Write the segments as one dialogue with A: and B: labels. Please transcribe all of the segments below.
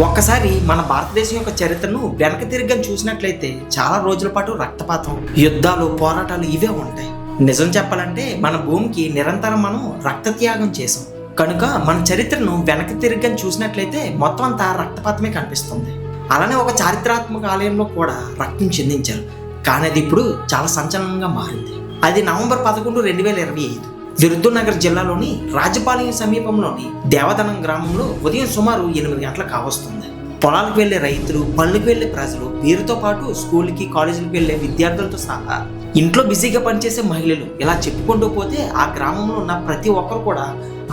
A: ఒక్కసారి మన భారతదేశం యొక్క చరిత్రను వెనక తిరిగి చూసినట్లయితే చాలా రోజుల పాటు రక్తపాతం యుద్ధాలు పోరాటాలు ఇవే ఉంటాయి. నిజం చెప్పాలంటే మన భూమికి నిరంతరం మనం రక్తత్యాగం చేసాం కనుక మన చరిత్రను వెనక తిరిగి చూసినట్లయితే మొత్తం అంతా రక్తపాతమే కనిపిస్తుంది. అలానే ఒక చారిత్రాత్మక ఆలయంలో కూడా రక్తం చెందించారు. కానీ అది ఇప్పుడు చాలా సంచలనంగా మారింది. అది నవంబర్ పదకొండు రెండు వేల ఇరవై ఐదు. విరుద్ధనగర్ జిల్లాలోని రాజపాలెం సమీపంలోని దేవదనం గ్రామంలో ఉదయం సుమారు ఎనిమిది గంటలకు కావస్తుంది. పొలాలకు వెళ్ళే రైతులు పనులకు వెళ్ళే ప్రజలు వీరితో పాటు స్కూల్కి కాలేజీలకు వెళ్ళే విద్యార్థులతో సహా ఇంట్లో బిజీగా పనిచేసే మహిళలు ఇలా చెప్పుకుంటూ పోతే ఆ గ్రామంలో ఉన్న ప్రతి ఒక్కరు కూడా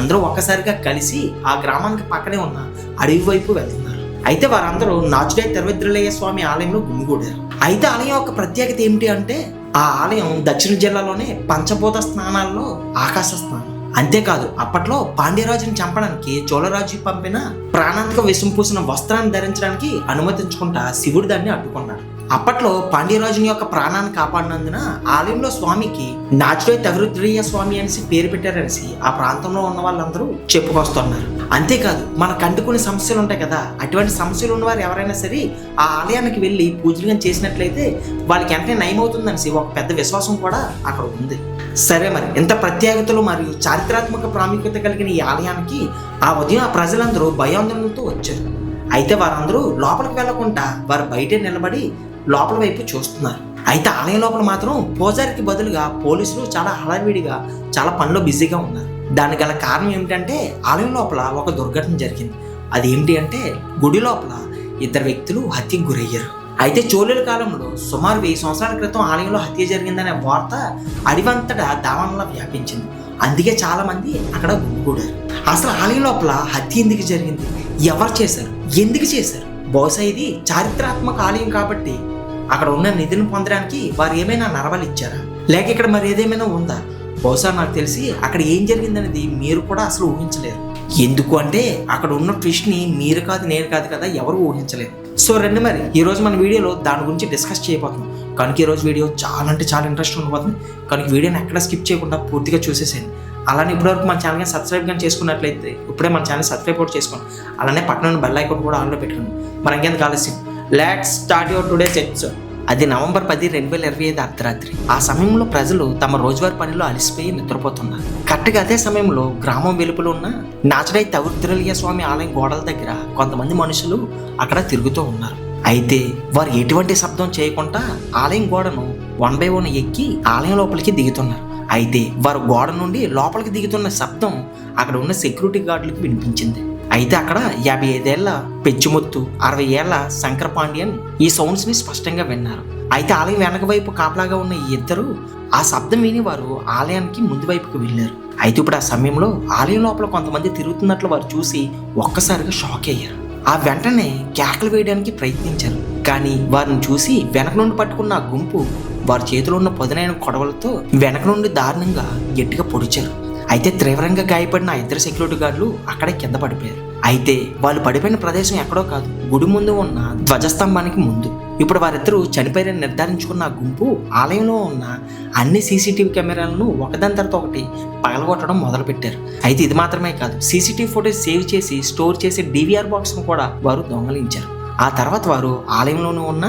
A: అందరూ ఒక్కసారిగా కలిసి ఆ గ్రామానికి పక్కనే ఉన్న అడవి వైపు వెళ్తున్నారు. అయితే వారందరూ నాచుడై తిరువద్రలయ్య స్వామి ఆలయంలో గుమిగూడారు. అయితే ఆలయం యొక్క ప్రత్యేకత ఏమిటి అంటే ఆ ఆలయం దక్షిణ జిల్లాలోనే పంచభూత స్నానాల్లో ఆకాశ స్నానం. అంతేకాదు అప్పట్లో పాండ్యరాజుని చంపడానికి చోళరాజు పంపిన ప్రాణాంతక విషం పూసిన వస్త్రాన్ని ధరించడానికి అనుమతించకుండా శివుడు దాన్ని అడ్డుకున్నాడు. అప్పట్లో పాండ్యరాజుని యొక్క ప్రాణాన్ని కాపాడినందున ఆలయంలో స్వామికి నాచుడే తగరుద్రయ్య స్వామి అనేసి పేరు పెట్టారనేసి ఆ ప్రాంతంలో ఉన్న వాళ్ళందరూ చెప్పుకొస్తున్నారు. అంతేకాదు మనకు అంటుకునే సమస్యలు ఉంటాయి కదా అటువంటి సమస్యలు ఉన్నవారు ఎవరైనా సరే ఆ ఆలయానికి వెళ్ళి పూజలు చేసినట్లయితే వాళ్ళకి వెంటనే నయమవుతుందనేసి ఒక పెద్ద విశ్వాసం కూడా అక్కడ ఉంది. సరే మరి ఇంత ప్రత్యేకతలు మరియు చారిత్రాత్మక ప్రాముఖ్యత కలిగిన ఈ ఆలయానికి ఆ ఉదయం ఆ ప్రజలందరూ భయాందోళనతో వచ్చారు. అయితే వారందరూ లోపలికి వెళ్ళకుండా వారు బయటే నిలబడి లోపల వైపు చూస్తున్నారు. అయితే ఆలయం లోపల మాత్రం పూజారికి బదులుగా పోలీసులు చాలా హడావిడిగా చాలా పనిలో బిజీగా ఉన్నారు. దానికి గల కారణం ఏమిటంటే ఆలయం లోపల ఒక దుర్ఘటన జరిగింది. అది ఏమిటి అంటే గుడి లోపల ఇద్దరు వ్యక్తులు హత్యకు గురయ్యారు. అయితే చోళుల కాలంలో సుమారు వెయ్యి సంవత్సరాల క్రితం ఆలయంలో హత్య జరిగిందనే వార్త అడివంతటా దావానంలా వ్యాపించింది. అందుకే చాలామంది అక్కడ గుమిగూడారు. అసలు ఆలయం లోపల హత్య ఎందుకు జరిగింది? ఎవరు చేశారు? ఎందుకు చేశారు? బహుశా ఇది చారిత్రాత్మక ఆలయం కాబట్టి అక్కడ ఉన్న నిధిని పొందడానికి వారు ఏమైనా నరవలు ఇచ్చారా లేక ఇక్కడ మరి ఏదేమైనా ఉందా? బహుశా నాకు తెలిసి అక్కడ ఏం జరిగిందనేది మీరు కూడా అసలు ఊహించలేరు. ఎందుకు అంటే అక్కడ ఉన్న ట్విస్ట్ని మీరు కాదు నేను కాదు కదా ఎవరు ఊహించలేరు. సో రండి మరి ఈరోజు మన వీడియోలో దాని గురించి డిస్కస్ చేయబోతున్నాం. కనుక ఈరోజు వీడియో చాలా అంటే చాలా ఇంట్రెస్ట్ ఉండబోతుంది. కనుక వీడియోని ఎక్కడ స్కిప్ చేయకుండా పూర్తిగా చూసేసేయండి. అలానే ఇప్పటివరకు మన ఛానల్ని సబ్స్క్రైబ్ కానీ చేసుకున్నట్లయితే ఇప్పుడే మన ఛానల్ సబ్స్క్రైబ్ కూడా చేసుకోండి. అలానే పక్కన బెల్ ఐకాన్ కూడా ఆన్లో పెట్టండి మనం ఇంకెందుకు ఆలస్యం? Let's start your today episode అది నవంబర్ పది రెండు వేల ఇరవై ఐదు అర్ధరాత్రి. ఆ సమయంలో ప్రజలు తమ రోజువారీ పనిలో అలసిపోయి నిద్రపోతున్నారు. కరెక్ట్గా అదే సమయంలో గ్రామం వెలుపులు ఉన్న నాచడై తవుద్రలియ స్వామి ఆలయం గోడల దగ్గర కొంతమంది మనుషులు అక్కడ తిరుగుతూ ఉన్నారు. అయితే వారు ఎటువంటి శబ్దం చేయకుండా ఆలయం గోడను వన్ బై వన్ ఎక్కి ఆలయం లోపలికి దిగుతున్నారు. అయితే వారు గోడ నుండి లోపలికి దిగుతున్న శబ్దం అక్కడ ఉన్న సెక్యూరిటీ గార్డులకు వినిపించింది. అయితే అక్కడ యాభై ఐదేళ్ళ పెచ్చుముత్తు అరవై ఏళ్ళ శంకర పాండ్యన్ ఈ సౌండ్స్ని స్పష్టంగా విన్నారు. అయితే ఆలయం వెనక వైపు కాపలాగా ఉన్న ఈ ఇద్దరు ఆ శబ్దం విని వారు ఆలయానికి ముందు వైపుకు వెళ్ళారు. అయితే ఇప్పుడు ఆ సమయంలో ఆలయం లోపల కొంతమంది తిరుగుతున్నట్లు వారు చూసి ఒక్కసారిగా షాక్ అయ్యారు. ఆ వెంటనే కేకలు వేయడానికి ప్రయత్నించారు. కానీ వారిని చూసి వెనక నుండి పట్టుకున్న ఆ గుంపు వారి చేతిలో ఉన్న పొదనైన కొడవలతో వెనక నుండి దారుణంగా గట్టిగా పొడిచారు. అయితే తీవ్రంగా గాయపడిన ఇద్దరు సెక్యూరిటీ గార్డులు అక్కడే కింద పడిపోయారు. అయితే వాళ్ళు పడిపోయిన ప్రదేశం ఎక్కడో కాదు గుడి ముందు ఉన్న ధ్వజస్తంభానికి ముందు. ఇప్పుడు వారిద్దరూ చనిపోయారని నిర్ధారించుకున్న గుంపు ఆలయంలో ఉన్న అన్ని సీసీటీవీ కెమెరాలను ఒకదాని తర్వాత ఒకటి పగలగొట్టడం మొదలుపెట్టారు. అయితే ఇది మాత్రమే కాదు సీసీటీవీ ఫోటోస్ సేవ్ చేసి స్టోర్ చేసే డివిఆర్ బాక్స్ను కూడా వారు దొంగలించారు. ఆ తర్వాత వారు ఆలయంలోనూ ఉన్న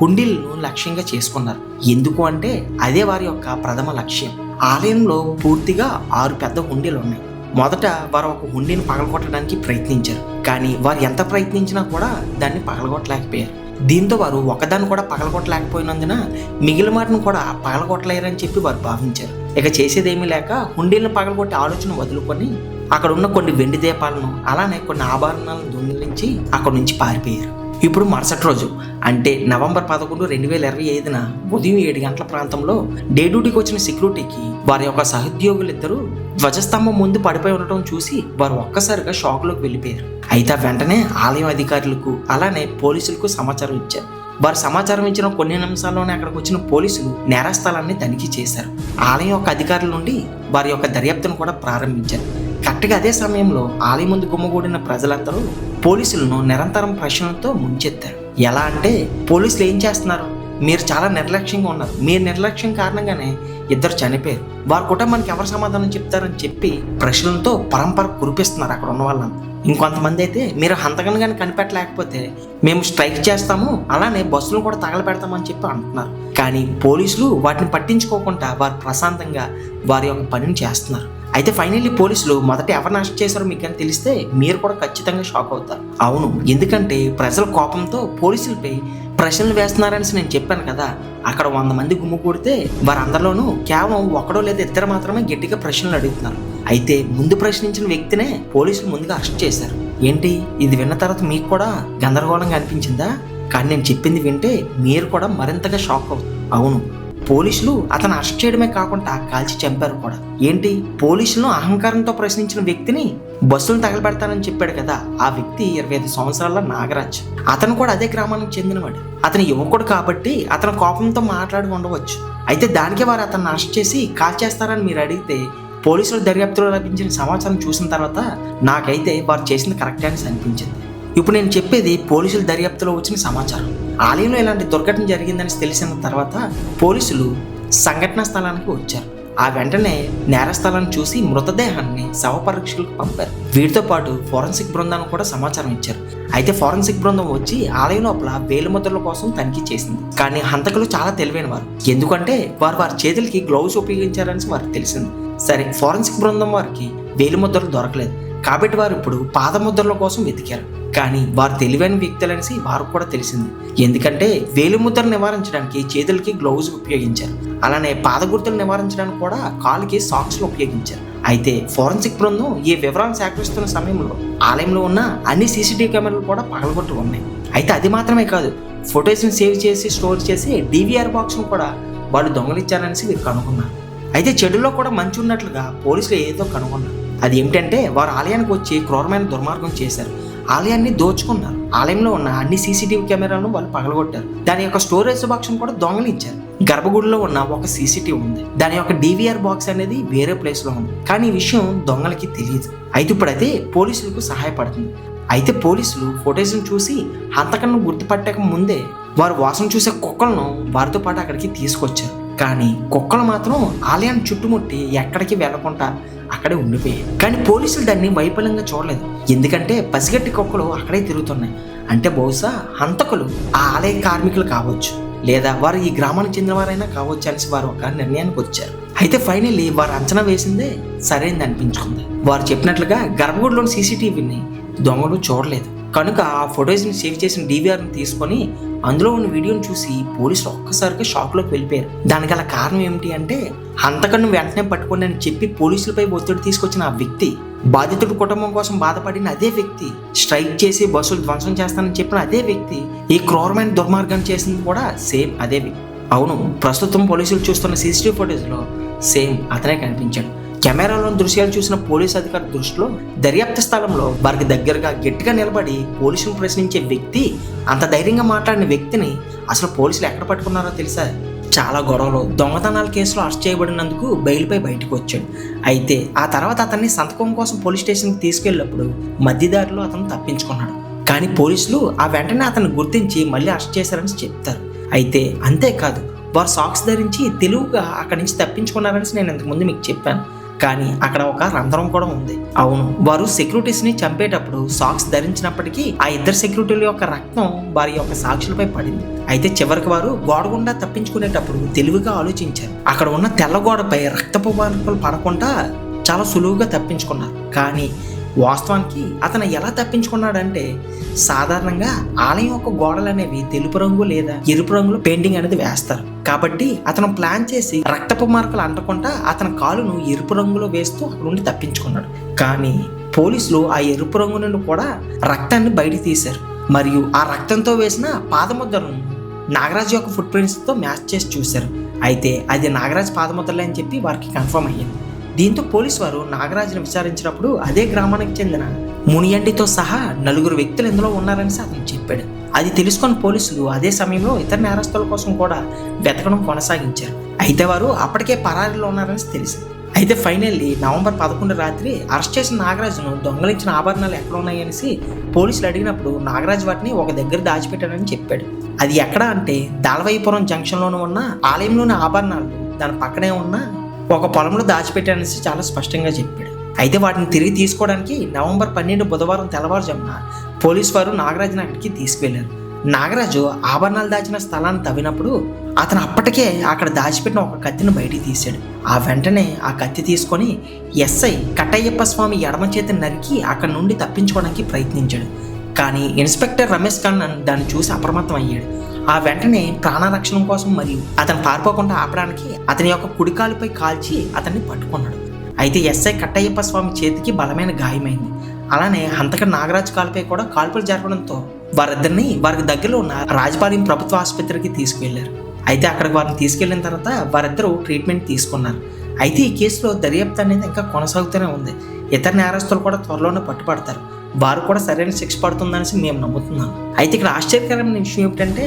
A: హుండీలను లక్ష్యంగా చేసుకున్నారు. ఎందుకు అంటే అదే వారి యొక్క ప్రథమ లక్ష్యం. ఆలయంలో పూర్తిగా ఆరు పెద్ద హుండీలు ఉన్నాయి. మొదట వారు ఒక హుండీని పగలగొట్టడానికి ప్రయత్నించారు. కానీ వారు ఎంత ప్రయత్నించినా కూడా దాన్ని పగలగొట్టలేకపోయారు. దీంతో వారు ఒకదాన్ని కూడా పగలగొట్టలేకపోయినందున మిగిలిన వాటిని కూడా పగలగొట్టలేరని చెప్పి వారు భావించారు. ఇక చేసేదేమీ లేక హుండీలను పగలగొట్టే ఆలోచన వదులుకొని అక్కడ ఉన్న కొన్ని వెండి దీపాలను అలానే కొన్ని ఆభరణాలను దొంగిలించి అక్కడ నుంచి పారిపోయారు. ఇప్పుడు మరుసటి రోజు అంటే నవంబర్ పదకొండు రెండు వేల ఇరవై ఐదున ఉదయం ఏడు గంటల ప్రాంతంలో డే డ్యూటీకి వచ్చిన సెక్యూరిటీకి వారి యొక్క సహోద్యోగులిద్దరూ ధ్వజస్తంభం ముందు పడిపోయి ఉండటం చూసి వారు ఒక్కసారిగా షాక్లోకి వెళ్ళిపోయారు. అయితే వెంటనే ఆలయం అధికారులకు అలానే పోలీసులకు సమాచారం ఇచ్చారు. వారు సమాచారం ఇచ్చిన కొన్ని నిమిషాల్లోనే అక్కడికి వచ్చిన పోలీసులు నేరస్థలాన్ని తనిఖీ చేశారు. ఆలయం యొక్క అధికారుల నుండి వారి యొక్క దర్యాప్తును కూడా ప్రారంభించారు. కరెక్ట్గా అదే సమయంలో ఆలయం ముందు గుమ్మగూడిన ప్రజలందరూ పోలీసులను నిరంతరం ప్రశ్నలతో ముంచెత్తారు. ఎలా అంటే పోలీసులు ఏం చేస్తున్నారు? మీరు చాలా నిర్లక్ష్యంగా ఉన్నారు. మీరు నిర్లక్ష్యం కారణంగానే ఇద్దరు చనిపోయారు. వారి కుటుంబానికి ఎవరు సమాధానం చెప్తారని చెప్పి ప్రశ్నలతో పరంపర కురిపిస్తున్నారు అక్కడ ఉన్న వాళ్ళని ఇంకొంతమంది అయితే మీరు హంతకం కానీ కనిపెట్టలేకపోతే మేము స్ట్రైక్ చేస్తాము అలానే బస్సులు కూడా తగలబెడతామని చెప్పి అంటున్నారు. కానీ పోలీసులు వాటిని పట్టించుకోకుండా వారు ప్రశాంతంగా వారి యొక్క పనిని చేస్తున్నారు. అయితే ఫైనల్లీ పోలీసులు మొదట ఎవరిని అరెస్ట్ చేశారో మీకు అని తెలిస్తే మీరు కూడా ఖచ్చితంగా షాక్ అవుతారు. అవును ఎందుకంటే ప్రజల కోపంతో పోలీసులపై ప్రశ్నలు వేస్తున్నారని నేను చెప్పాను కదా. అక్కడ వంద మంది గుమ్ము కూడితే వారందరిలోనూ కేవలం ఒకడో లేదా ఇద్దరు మాత్రమే గట్టిగా ప్రశ్నలు అడుగుతున్నారు. అయితే ముందు ప్రశ్నించిన వ్యక్తినే పోలీసులు ముందుగా అరెస్ట్ చేశారు. ఏంటి? ఇది విన్న తర్వాత మీకు కూడా గందరగోళంగా అనిపించిందా? కానీ నేను చెప్పింది వింటే మీరు కూడా మరింతగా షాక్ అవుతారు. అవును పోలీసులు అతను అరెస్ట్ చేయడమే కాకుండా కాల్చి చంపారు కూడా. ఏంటి? పోలీసులను అహంకారంతో ప్రశ్నించిన వ్యక్తిని బస్సులు తగలబెడతానని చెప్పాడు కదా ఆ వ్యక్తి ఇరవై ఐదు సంవత్సరాల నాగరాజ్. అతను కూడా అదే గ్రామానికి చెందినవాడు. అతను యువకుడు కాబట్టి అతను కోపంతో మాట్లాడి ఉండవచ్చు. అయితే దానికే వారు అతన్ని అరెస్ట్ చేసి కాల్ చేస్తారని మీరు అడిగితే పోలీసుల దర్యాప్తులో లభించిన సమాచారం చూసిన తర్వాత నాకైతే వారు చేసింది కరెక్టే అని అనిపించింది. ఇప్పుడు నేను చెప్పేది పోలీసుల దర్యాప్తులో వచ్చిన సమాచారం. ఆలయంలో ఇలాంటి దుర్ఘటన జరిగిందని తెలిసిన తర్వాత పోలీసులు సంఘటనా స్థలానికి వచ్చారు. ఆ వెంటనే నేర స్థలాన్ని చూసి మృతదేహాన్ని శవ పరీక్షలకు పంపారు. వీటితో పాటు ఫోరెన్సిక్ బృందానికి కూడా సమాచారం ఇచ్చారు. అయితే ఫోరెన్సిక్ బృందం వచ్చి ఆలయం లోపల వేలుముద్రల కోసం తనిఖీ చేసింది. కానీ హంతకులు చాలా తెలివైన వారు. ఎందుకంటే వారు వారి చేతులకి గ్లౌస్ ఉపయోగించారని వారికి తెలిసింది. సరే ఫోరెన్సిక్ బృందం వారికి వేలిముద్రలు దొరకలేదు. కాబట్టి వారు ఇప్పుడు పాదముద్రల కోసం వెతికారు. కానీ వారు తెలివైన వ్యక్తులనేసి వారికి కూడా తెలిసింది. ఎందుకంటే వేలిముద్ర నివారించడానికి చేతులకి గ్లౌజ్ ఉపయోగించారు. అలానే పాదగుర్తులు నివారించడానికి కూడా కాలుకి సాక్స్లు ఉపయోగించారు. అయితే ఫోరెన్సిక్ బృందం ఈ వివరాలు సేకరిస్తున్న సమయంలో ఆలయంలో ఉన్న అన్ని సీసీటీవీ కెమెరాలు కూడా పగలగొట్టు ఉన్నాయి. అయితే అది మాత్రమే కాదు ఫొటోస్ని సేవ్ చేసి స్టోర్ చేసి డివిఆర్ బాక్స్ను కూడా వాళ్ళు దొంగలిచ్చారనేసి వీరు కనుగొన్నారు. అయితే చెడులో కూడా మంచి ఉన్నట్లుగా పోలీసులు ఏదో కనుగొన్నారు. అది ఏమిటంటే వారు ఆలయానికి వచ్చి క్రూరమైన దుర్మార్గం చేశారు. ఆలయాన్ని దోచుకున్నారు. ఆలయంలో ఉన్న అన్ని సీసీటీవీ కెమెరాలను వాళ్ళు పగలగొట్టారు. దాని యొక్క స్టోరేజ్ బాక్స్ను కూడా దొంగలించారు. గర్భగుడిలో ఉన్న ఒక సీసీటీవీ ఉంది. దాని యొక్క డివిఆర్ బాక్స్ అనేది వేరే ప్లేస్లో ఉంది. కానీ ఈ విషయం దొంగలకి తెలియదు అయితే ఇప్పుడైతే పోలీసులకు సహాయపడుతుంది. అయితే పోలీసులు ఫొటోస్ని చూసి అంతకన్నా గుర్తుపట్టక ముందే వారు వాసన చూసే కుక్కలను వారితో పాటు అక్కడికి తీసుకొచ్చారు. కానీ కుక్కలు మాత్రం ఆలయాన్ని చుట్టుముట్టి ఎక్కడికి వెళ్ళకుండా అక్కడే ఉండిపోయాయి. కానీ పోలీసులు దాన్ని వైఫల్యంగా చూడలేదు. ఎందుకంటే పసిగట్టి కుక్కలు అక్కడే తిరుగుతున్నాయి. అంటే బహుశా హంతకులు ఆ ఆలయ కార్మికులు కావచ్చు. లేదా వారు ఈ గ్రామానికి చెందిన వారైనా కావచ్చు అనేసి వారు ఒక నిర్ణయానికి వచ్చారు. అయితే ఫైనల్లీ వారు అంచనా వేసిందే సరైనది అనిపించుకుంది. వారు చెప్పినట్లుగా గర్భగుడిలోని సీసీటీవీని దొంగలు చూడలేదు. కనుక ఆ ఫొటోస్ని సేవ్ చేసిన డీవీఆర్ని తీసుకొని అందులో ఉన్న వీడియోని చూసి పోలీసులు ఒక్కసారిగా షాక్లోకి వెళ్ళిపోయారు. దానికి గల కారణం ఏమిటి అంటే అంతకన్నా వెంటనే పట్టుకోండి అని చెప్పి పోలీసులపై ఒత్తిడి తీసుకొచ్చిన ఆ వ్యక్తి బాధితుడి కుటుంబం కోసం బాధపడిన అదే వ్యక్తి స్ట్రైక్ చేసి బస్సులు ధ్వంసం చేస్తానని చెప్పిన అదే వ్యక్తి ఈ క్రూరమైన దుర్మార్గం చేసింది కూడా సేమ్ అదే వ్యక్తి. అవును ప్రస్తుతం పోలీసులు చూస్తున్న సీసీటీవీ ఫుటేజ్లో సేమ్ అతనే కనిపించాడు. కెమెరాలోని దృశ్యాలు చూసిన పోలీసు అధికారి దృష్టిలో దర్యాప్తు స్థలంలో వారికి దగ్గరగా గట్టిగా నిలబడి పోలీసులు ప్రశ్నించే వ్యక్తి అంత ధైర్యంగా మాట్లాడిన వ్యక్తిని అసలు పోలీసులు ఎక్కడ పట్టుకున్నారో తెలుసా? చాలా గొడవలు దొంగతనాల కేసులో అరెస్ట్ చేయబడినందుకు బెయిల్పై బయటకు వచ్చాడు. అయితే ఆ తర్వాత అతన్ని సంతకం కోసం పోలీస్ స్టేషన్కి తీసుకెళ్ళినప్పుడు మధ్యదారిలో అతను తప్పించుకున్నాడు. కానీ పోలీసులు ఆ వెంటనే అతన్ని గుర్తించి మళ్ళీ అరెస్ట్ చేశారని చెప్తారు. అయితే అంతేకాదు వారు సాక్స్ ధరించి తెలివిగా అక్కడి నుంచి తప్పించుకున్నారని నేను ఇంతకుముందు మీకు చెప్పాను. కానీ అక్కడ ఒక రంధ్రం కూడా ఉంది. అవును వారు సెక్యూరిటీస్ని చంపేటప్పుడు సాక్స్ ధరించినప్పటికీ ఆ ఇద్దరు సెక్యూరిటీల యొక్క రక్తం వారి యొక్క సాక్షులపై పడింది. అయితే చివరికి వారు గోడ గుండా తప్పించుకునేటప్పుడు తెలివిగా ఆలోచించారు. అక్కడ ఉన్న తెల్ల గోడపై రక్తపు మార్పులు పడకుండా చాలా సులువుగా తప్పించుకున్నారు. కానీ వాస్తవానికి అతను ఎలా తప్పించుకున్నాడంటే సాధారణంగా ఆలయం యొక్క గోడలు అనేవి తెలుపు రంగు లేదా ఎరుపు రంగులో పెయింటింగ్ అనేది వేస్తారు. కాబట్టి అతను ప్లాన్ చేసి రక్తపు మార్కులు అంటకుండా అతని కాలును ఎరుపు రంగులో వేస్తూ అక్కడ నుండి తప్పించుకున్నాడు. కానీ పోలీసులు ఆ ఎరుపు రంగు నుండి కూడా రక్తాన్ని బయట తీశారు. మరియు ఆ రక్తంతో వేసిన పాదముద్రను నాగరాజు యొక్క ఫుట్ ప్రింట్స్తో మ్యాచ్ చేసి చూశారు. అయితే అది నాగరాజ్ పాదముద్రలే అని చెప్పి వారికి కన్ఫర్మ్ అయ్యింది. దీంతో పోలీసు వారు నాగరాజును విచారించినప్పుడు అదే గ్రామానికి చెందిన మునియండితో సహా నలుగురు వ్యక్తులు ఇందులో ఉన్నారని అతను చెప్పాడు. అది తెలుసుకొని పోలీసులు అదే సమయంలో ఇతర నేరస్తుల కోసం కూడా వెతకడం కొనసాగించారు. అయితే వారు అప్పటికే పరారీలో ఉన్నారని తెలిసింది. అయితే ఫైనల్లీ నవంబర్ పదకొండు రాత్రి అరెస్ట్ చేసిన నాగరాజును దొంగలించిన ఆభరణాలు ఎక్కడ ఉన్నాయనేసి పోలీసులు అడిగినప్పుడు నాగరాజు వాటిని ఒక దగ్గర దాచిపెట్టాడని చెప్పాడు. అది ఎక్కడ అంటే దాలవైపురం జంక్షన్లోనూ ఉన్న ఆలయంలోని ఆభరణాలు దాని పక్కనే ఉన్న ఒక పొలంలో దాచిపెట్టానని చాలా స్పష్టంగా చెప్పాడు. అయితే వాటిని తిరిగి తీసుకోవడానికి నవంబర్ పన్నెండు బుధవారం తెల్లవారుజామున పోలీస్ వారు నాగరాజుని అక్కడికి తీసుకువెళ్ళారు నాగరాజు ఆభరణాలు దాచిన స్థలాన్ని తవ్వినప్పుడు అతను అప్పటికే అక్కడ దాచిపెట్టిన ఒక కత్తిని బయటికి తీశాడు. ఆ వెంటనే ఆ కత్తి తీసుకొని ఎస్ఐ కట్టయ్యప్ప స్వామి ఎడమ చేతిని నరికి అక్కడి నుండి తప్పించుకోవడానికి ప్రయత్నించాడు. కానీ ఇన్స్పెక్టర్ రమేష్ కన్నన్ దాన్ని చూసి అప్రమత్తం అయ్యాడు ఆ వెంటనే ప్రాణరక్షణ కోసం మరియు అతను పారిపోకుండా ఆపడానికి అతని యొక్క కుడికాలుపై కాల్చి అతన్ని పట్టుకున్నాడు. అయితే ఎస్ఐ కట్టయ్యప్ప స్వామి చేతికి బలమైన గాయమైంది. అలానే హంతక నాగరాజ్ కాలుపై కూడా కాల్పులు జరపడంతో వారిద్దరిని వారికి దగ్గరలో ఉన్న రాజపాలెం ప్రభుత్వ ఆసుపత్రికి తీసుకువెళ్ళారు అయితే అక్కడికి వారిని తీసుకెళ్ళిన తర్వాత వారిద్దరూ ట్రీట్మెంట్ తీసుకున్నారు. అయితే ఈ కేసులో దర్యాప్తు అనేది ఇంకా కొనసాగుతూనే ఉంది. ఇతర నేరస్తులు కూడా త్వరలోనే పట్టుపడతారు. వారు కూడా సరైన శిక్ష పడుతుందనేసి మేము నమ్ముతున్నాం. అయితే ఇక్కడ ఆశ్చర్యకరమైన విషయం ఏమిటంటే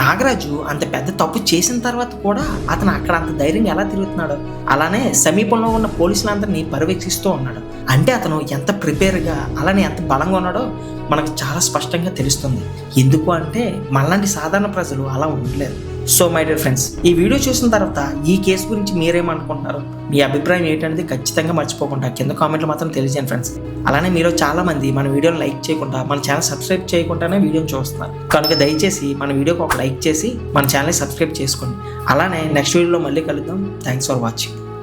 A: నాగరాజు అంత పెద్ద తప్పు చేసిన తర్వాత కూడా అతను అక్కడ అంత ధైర్యంగా ఎలా తిరుగుతున్నాడు అలానే సమీపంలో ఉన్న పోలీసులందరినీ పర్యవేక్షిస్తూ ఉన్నాడు. అంటే అతను ఎంత ప్రిపేర్గా అలానే ఎంత బలంగా ఉన్నాడో మనకు చాలా స్పష్టంగా తెలుస్తుంది. ఎందుకు అంటే మనలాంటి సాధారణ ప్రజలు అలా ఉండలేరు సో మై డియర్ ఫ్రెండ్స్ ఈ వీడియో చూసిన తర్వాత ఈ కేసు గురించి మీరేమనుకుంటున్నారు? మీ అభిప్రాయం ఏంటనేది ఖచ్చితంగా మర్చిపోకుండా కింద కామెంట్లు మాత్రం తెలియజేయండి ఫ్రెండ్స్ అలానే మీరు చాలా మంది మన వీడియోని లైక్ చేయకుండా మన ఛానల్ సబ్స్క్రైబ్ చేయకుండానే వీడియోని చూస్తున్నారు. కనుక దయచేసి మన వీడియోకి ఒక లైక్ చేసి మన ఛానల్ని సబ్స్క్రైబ్ చేసుకోండి. అలానే నెక్స్ట్ వీడియోలో మళ్ళీ కలుద్దాం. Thanks for watching